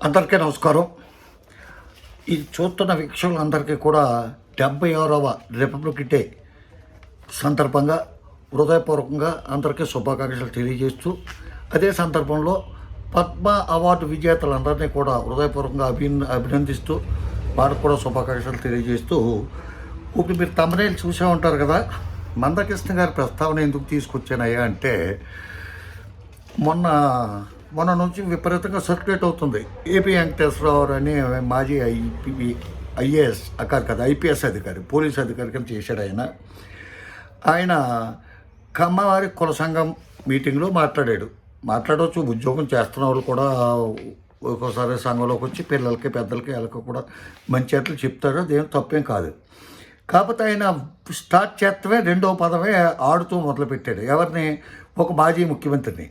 అందరికీ నమస్కారం. ఇది చూస్తున్న వీక్షకులందరికీ కూడా డెబ్బై ఆరవ రిపబ్లిక్ డే సందర్భంగా హృదయపూర్వకంగా అందరికీ శుభాకాంక్షలు తెలియజేస్తూ అదే సందర్భంలో పద్మ అవార్డు విజేతలందరినీ కూడా హృదయపూర్వకంగా అభి అభినందిస్తూ వారికి కూడా శుభాకాంక్షలు తెలియజేస్తూ ఇప్పుడు మీరు తమనేలు చూసే ఉంటారు కదా మందకృష్ణ గారి ప్రస్తావన ఎందుకు తీసుకొచ్చానయ్యా అంటే మొన్న మొన్న నుంచి విపరీతంగా సర్క్యులేట్ అవుతుంది. ఏపీ వెంకటేశ్వరరావు అని మాజీ ఐపీ ఐఏఎస్ అకారు కదా ఐపీఎస్ అధికారి పోలీస్ అధికారి కింద చేశాడు ఆయన. ఆయన కమ్మవారి కుల సంఘం మీటింగ్లో మాట్లాడాడు. మాట్లాడవచ్చు ఉద్యోగం చేస్తున్న వాళ్ళు కూడా ఒక్కోసారి సంఘంలోకి వచ్చి పిల్లలకి పెద్దలకి వాళ్ళకి కూడా మంచి అట్లు చెప్తారు. అదేం తప్పేం కాదు. కాకపోతే ఆయన స్టార్ట్ చేస్తమే రెండో పదమే ఆడుతూ మొదలుపెట్టాడు. ఎవరిని? ఒక మాజీ ముఖ్యమంత్రిని.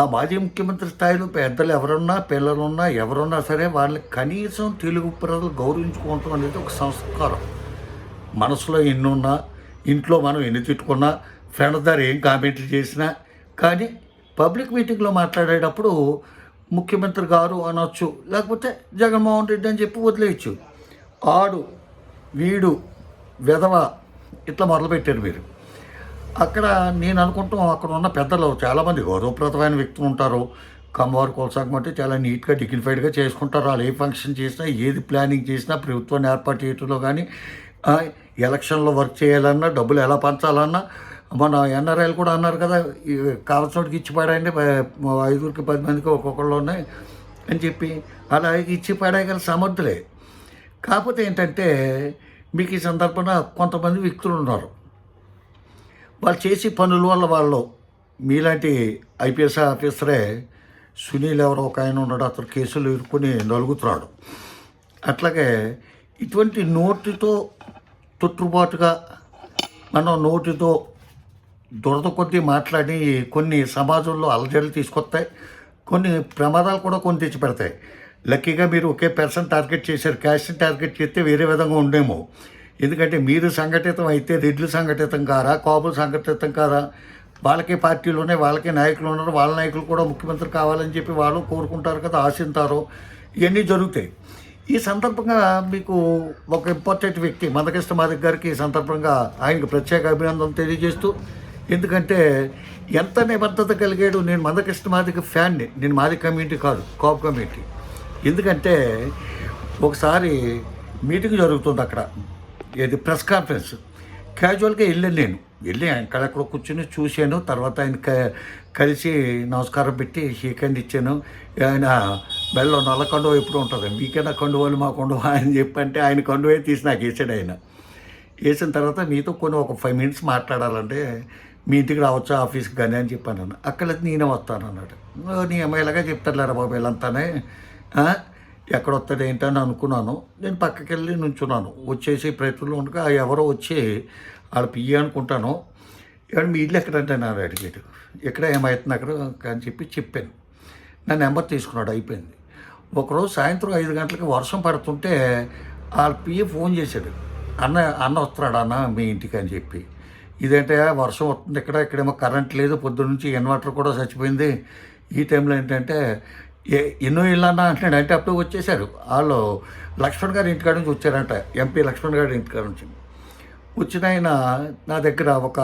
ఆ మాజీ ముఖ్యమంత్రి స్థాయిలో పెద్దలు ఎవరున్నా పిల్లలున్నా ఎవరున్నా సరే వాళ్ళని కనీసం తెలుగు ప్రజలు గౌరవించుకోవటం అనేది ఒక సంస్కారం. మనసులో ఎన్ని ఉన్నా ఇంట్లో మనం ఎన్ని తిట్టుకున్నా ఫ్రెండ్ దగ్గర ఏం కామెంట్లు చేసినా కానీ పబ్లిక్ మీటింగ్లో మాట్లాడేటప్పుడు ముఖ్యమంత్రి గారు అనొచ్చు లేకపోతే జగన్మోహన్ రెడ్డి అని చెప్పి వదిలేయచ్చు. ఆడు వీడు విధవ ఇట్లా మొదలుపెట్టారు మీరు. అక్కడ నేను అనుకుంటాం అక్కడ ఉన్న పెద్దలు చాలామంది గౌరవప్రదమైన వ్యక్తులు ఉంటారు. కమ్మవారి కొలసాగం అంటే చాలా నీట్గా డిగ్నిఫైడ్గా చేసుకుంటారు. వాళ్ళు ఏ ఫంక్షన్ చేసినా ఏది ప్లానింగ్ చేసినా ప్రభుత్వాన్ని ఏర్పాటు చేయటంలో కానీ ఎలక్షన్లో వర్క్ చేయాలన్నా డబ్బులు ఎలా పంచాలన్నా మన ఎన్ఆర్ఐలు కూడా అన్నారు కదా కావలసినోడికి ఇచ్చి పడాయండి ఐదుగురికి పది మందికి ఒక్కొక్కళ్ళు ఉన్నాయి అని చెప్పి అలా ఇచ్చి పడేయగల సమర్థులే. కాకపోతే ఏంటంటే మీకు ఈ సందర్భంగా కొంతమంది వ్యక్తులు ఉన్నారు. వాళ్ళు చేసే పనుల వల్ల వాళ్ళు మీలాంటి ఐపీఎస్ ఆఫీసరే సునీల్ ఎవరో ఒక ఆయన ఉన్నాడు అతను కేసులు ఇరుక్కుని నలుగుతున్నాడు. అట్లాగే ఇటువంటి నోటితో తొట్టుబాటుగా మనం నోటితో దురద కొద్దీ మాట్లాడి కొన్ని సమాజంలో అలజడులు తీసుకొస్తాయి కొన్ని ప్రమాదాలు కూడా కొన్ని తెచ్చిపెడతాయి లక్కీగా మీరు ఒకే పర్సన్ టార్గెట్ చేశారు క్యాష్ని టార్గెట్ చేస్తే వేరే విధంగా ఉండేమో. ఎందుకంటే మీరు సంఘటితం అయితే రెడ్లు సంఘటితం కారా కాపులు సంఘటితం కారా? వాళ్ళకే పార్టీలు ఉన్నాయి వాళ్ళకే నాయకులు ఉన్నారు వాళ్ళ నాయకులు కూడా ముఖ్యమంత్రి కావాలని చెప్పి వాళ్ళు కోరుకుంటారు కదా ఆశింతారు? ఇవన్నీ జరుగుతాయి. ఈ సందర్భంగా మీకు ఒక ఇంపార్టెంట్ వ్యక్తి మందకృష్ణ మాదిక్ గారికి ఈ సందర్భంగా ఆయనకు ప్రత్యేక అభినందన తెలియజేస్తూ ఎందుకంటే ఎంత నిబద్ధత కలిగాడు నేను మందకృష్ణ మాదిక ఫ్యాన్ని నేను మాది కమ్యూనిటీ కాదు కాప్ కమ్యూనిటీ. ఎందుకంటే ఒకసారి మీటింగ్ జరుగుతుంది అక్కడ. ఏది? Press conference. క్యాజువల్గా వెళ్ళాను నేను. వెళ్ళి అక్కడక్కడ కూర్చొని చూశాను. తర్వాత ఆయన క- కలిసి నమస్కారం పెట్టి షేకండ్ ఇచ్చాను. ఆయన బెల్లం నల్ల కండువ ఎప్పుడు ఉంటుంది? మీకైనా కండువాలు మా కండువా? అని చెప్పి అంటే ఆయన కండువే తీసి నాకు వేసాడు ఆయన. వేసిన తర్వాత మీతో కొన్ని ఒక ఫైవ్ మినిట్స్ మాట్లాడాలంటే మీ ఇంటికి రావచ్చా? ఆఫీస్కి కానీ అని చెప్పాను అక్కడ నేనే వస్తాను అన్నాడు నీ అమ్మాయిలాగా చెప్తారులేరా బాబు? వీళ్ళంతానే ఆ? ఎక్కడ వస్తాడు ఏంటని అనుకున్నాను. నేను పక్కకి వెళ్ళి నుంచున్నాను. వచ్చేసి ప్రయత్నంలో ఉండగా ఎవరో వచ్చి వాళ్ళ పియ్య అనుకుంటాను. ఇక్కడ మీ ఇల్లు ఎక్కడంటే నాకు అడిగాడు ఎక్కడ ఏమవుతుంది అక్కడ అని చెప్పి చెప్పాను. నా నెంబర్ తీసుకున్నాడు అయిపోయింది. ఒకరోజు సాయంత్రం ఐదు గంటలకి వర్షం పడుతుంటే వాళ్ళ పియ్య ఫోన్ చేశాడు. అన్న అన్న వస్తున్నాడు అన్న మీ ఇంటికి అని చెప్పి. ఇదేంటే వర్షం వస్తుంది ఇక్కడ ఇక్కడేమో కరెంట్ లేదు పొద్దున్న నుంచి ఇన్వర్టర్ కూడా చచ్చిపోయింది. ఈ టైంలో ఏంటంటే ఏ ఎన్నో ఇల్లు అంటున్నాడు. అంటే అప్పుడు వచ్చేసారు వాళ్ళు లక్ష్మణ్ గారి ఇంటికాడ నుంచి వచ్చారంట. ఎంపీ లక్ష్మణ్ గారి ఇంటికాడ నుంచి. వచ్చిన ఆయన నా దగ్గర ఒక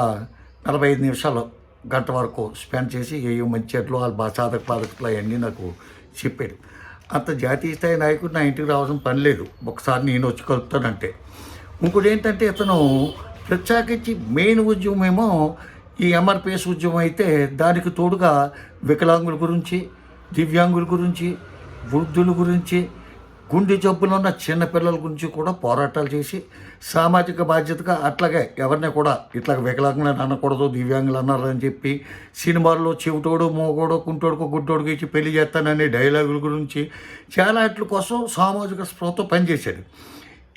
నలభై ఐదు నిమిషాలు గంట వరకు స్పెండ్ చేసి ఏ మంచి చెట్లు వాళ్ళు బా సాధక బాధకులు అవన్నీ నాకు చెప్పాడు అంత జాతీయ స్థాయి నాయకుడు నా ఇంటికి రావాల్సిన పని లేదు. ఒకసారి నేను వచ్చి కలుపుతానంటే. ఇంకోటి ఏంటంటే ఇతను ప్రత్యేకించి మెయిన్ ఉద్యమం ఏమో ఈ ఎంఆర్పిఎస్ ఉద్యమం అయితే దానికి తోడుగా వికలాంగుల గురించి దివ్యాంగుల గురించి వృద్ధుల గురించి గుండె జబ్బులు ఉన్న చిన్నపిల్లల గురించి కూడా పోరాటాలు చేసి సామాజిక బాధ్యతగా అట్లాగే ఎవరిని కూడా ఇట్లా వికలాంగులను అనకూడదు దివ్యాంగులు అన్నారని చెప్పి సినిమాల్లో చెవిటోడు మోగోడు కుంటోడుకు గుడ్డోడుకు ఇచ్చి పెళ్ళి చేస్తాననే డైలాగుల గురించి చాలా ఇట్ల కోసం సామాజిక స్పృహతో పనిచేశాడు.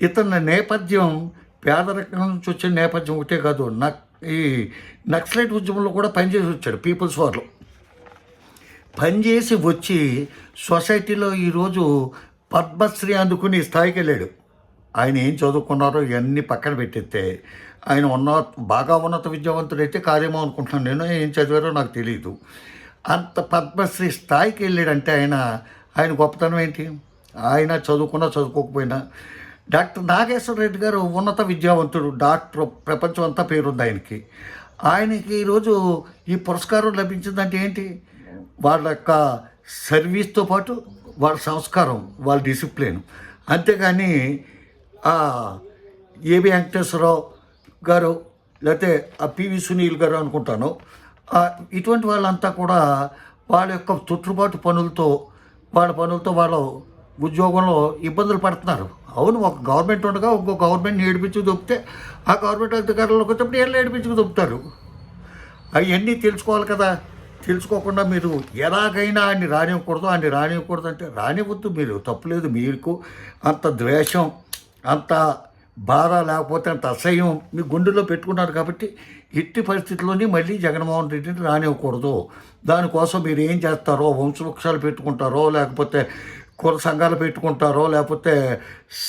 ఇతని నేపథ్యం పేదరికం నుంచి వచ్చే నేపథ్యం ఒకటే కాదు నక్ ఈ నక్సలైట్ ఉద్యమంలో కూడా పనిచేసి వచ్చాడు పీపుల్స్ వార్లో. పనిచేసి వచ్చి సొసైటీలో ఈరోజు పద్మశ్రీ అందుకుని స్థాయికి వెళ్ళాడు. ఆయన ఏం చదువుకున్నారో ఇవన్నీ పక్కన పెట్టేస్తే ఆయన ఉన్న బాగా ఉన్నత విద్యావంతుడైతే కార్యమో అనుకుంటున్నాను. నేను ఏం చదివారో నాకు తెలియదు అంత పద్మశ్రీ స్థాయికి వెళ్ళాడంటే ఆయన ఆయన గొప్పతనం ఏంటి? ఆయన చదువుకున్నా చదువుకోకపోయినా. డాక్టర్ నాగేశ్వర రెడ్డి గారు ఉన్నత విద్యావంతుడు డాక్టర్ ప్రపంచం అంతా పేరుంది ఆయనకి. ఆయనకి ఈరోజు ఈ పురస్కారం లభించిందంటే ఏంటి? వాళ్ళ యొక్క సర్వీస్తో పాటు వాళ్ళ సంస్కారం వాళ్ళ డిసిప్లిన్. అంతేగాని ఆ ఏబి వెంకటేశ్వరరావు గారు లేకపోతే ఆ పివి సునీల్ గారు అనుకుంటాను ఇటువంటి వాళ్ళంతా కూడా వాళ్ళ యొక్క చుట్టుబాటు పనులతో వాళ్ళ పనులతో వాళ్ళు ఉద్యోగంలో ఇబ్బందులు పడుతున్నారు. అవును ఒక గవర్నమెంట్ ఉండగా ఇంకో గవర్నమెంట్ ఏడిపించి దొప్పితే ఆ గవర్నమెంట్ అధికారులకు వచ్చినప్పుడు ఏళ్ళు ఏడిపించుకు దొప్పుతారు అవన్నీ తెలుసుకోవాలి కదా. తెలుసుకోకుండా మీరు ఎలాగైనా ఆయన్ని రానివ్వకూడదు ఆయన్ని రానివ్వకూడదు అంటే రానివ్వద్దు మీరు. తప్పులేదు మీకు. అంత ద్వేషం అంత బాధ లేకపోతే అంత అసహ్యం మీ గుండెలో పెట్టుకున్నారు కాబట్టి ఎట్టి పరిస్థితుల్లోనే మళ్ళీ జగన్మోహన్ రెడ్డిని రానివ్వకూడదు. దానికోసం మీరు ఏం చేస్తారో వంశవృక్షాలు పెట్టుకుంటారో లేకపోతే కుల సంఘాలు పెట్టుకుంటారో లేకపోతే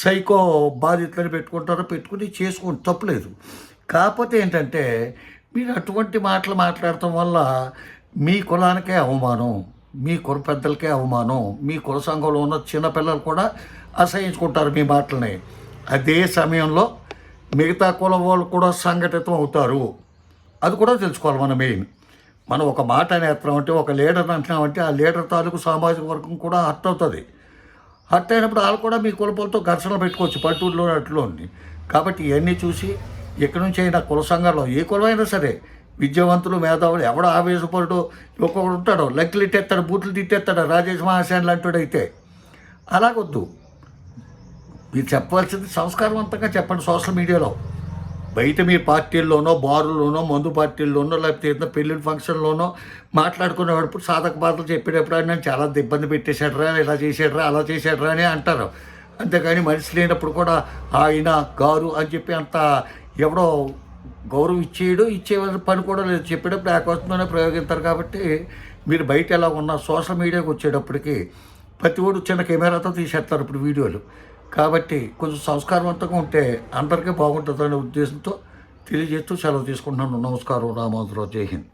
సైకో బాధితులను పెట్టుకుంటారో పెట్టుకుని చేసుకోండి. తప్పలేదు కాకపోతే ఏంటంటే మీరు అటువంటి మాటలు మాట్లాడటం వల్ల మీ కులానికే అవమానం మీ కుల పెద్దలకే అవమానం మీ కుల సంఘంలో ఉన్న చిన్నపిల్లలు కూడా అసహించుకుంటారు మీ మాటలని. అదే సమయంలో మిగతా కులం వాళ్ళు కూడా సంఘటితం అవుతారు. అది కూడా తెలుసుకోవాలి మన మెయిన్. మనం ఒక మాట అనేస్తున్నామంటే ఒక లీడర్ అంటున్నామంటే ఆ లీడర్ తాలూకు సామాజిక వర్గం కూడా హర్ట్ అవుతుంది. హర్ట్ అయినప్పుడు వాళ్ళు కూడా మీ కులపాలతో ఘర్షణ పెట్టుకోవచ్చు పల్లెటూరులో అట్లో కాబట్టి ఇవన్నీ చూసి ఎక్కడి నుంచి అయినా కుల సంఘాల్లో ఏ కులమైనా సరే విద్యావంతులు మేధావులు ఎవడో ఆవేశపడటో ఒక్కొక్కడు ఉంటాడో. లెక్కలు ఇట్టేస్తాడు బూట్లు తిట్టేస్తాడు రాజేష్ మహాశాన్ లాంటివాడైతే. అయితే అలాగొద్దు. మీరు చెప్పవలసింది సంస్కారవంతంగా చెప్పండి సోషల్ మీడియాలో. బయట మీ పార్టీల్లోనో బారుల్లోనో మందు పార్టీల్లోనో లేకపోతే ఏదైనా పెళ్ళిళ్ళ ఫంక్షన్లోనో మాట్లాడుకునేటప్పుడు సాధక బాధలు చెప్పేటప్పుడు ఆయన నన్ను చాలా ఇబ్బంది పెట్టేశాడరా ఇలా చేశాడరా అలా చేశాడరా అని అంటారు. అంతేకాని మనిషి లేనప్పుడు కూడా ఆయన గారు అని చెప్పి అంత ఎవడో గౌరవం ఇచ్చేయడు ఇచ్చేవాళ్ళ పని కూడా లేదు చెప్పేటప్పుడు ఏకవచనంలోనే ప్రయోగిస్తారు కాబట్టి మీరు బయట ఎలా ఉన్నా సోషల్ మీడియాకి వచ్చేటప్పటికి ప్రతి ఒడు చిన్న కెమెరాతో తీసేస్తారు ఇప్పుడు వీడియోలు. కాబట్టి కొంచెం సంస్కారవంతంగా ఉంటే అందరికీ బాగుంటుందనే ఉద్దేశంతో తెలియజేస్తూ సెలవు తీసుకుంటున్నాను. నమస్కారం. రామాధురావు జై హింద్.